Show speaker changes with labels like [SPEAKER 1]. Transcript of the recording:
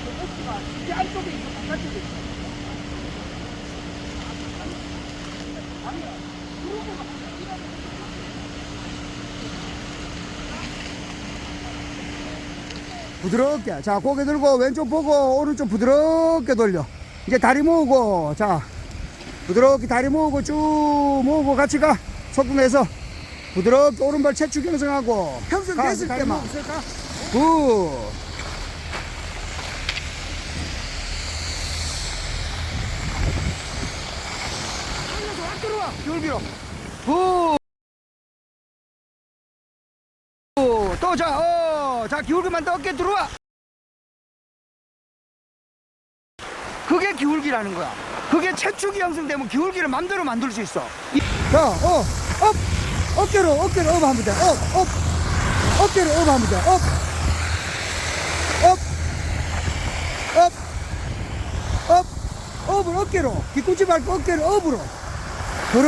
[SPEAKER 1] 하고 어깨가 이 안쪽에 있고 바깥쪽에 있어. 아니야. 그러고 막
[SPEAKER 2] 부드럽게. 자, 고개 들고 왼쪽 보고 오른쪽 부드럽게 돌려. 이제 다리 모으고, 자, 부드럽게 다리 모으고 쭉 모으고 같이 가. 속도 내서 부드럽게 오른발 채축 형성하고. 형성됐을 때만. 굿. 들어와. 줄기로. 굿. 굿. 또 자, 어, 자, 기울기만 더 어깨 들어와. 그게 기울기라는 거야. 그게 체축이 형성되면 기울기를 맘대로 만들 수 있어. 이- 자, 어, 업. 어깨로, 어깨로 업 돼. 업, 업. 어깨로 업 돼. 업. 업. 업. 업. 업을 어깨로. 뒤꿈치 밟고 어깨를 업으로. 그런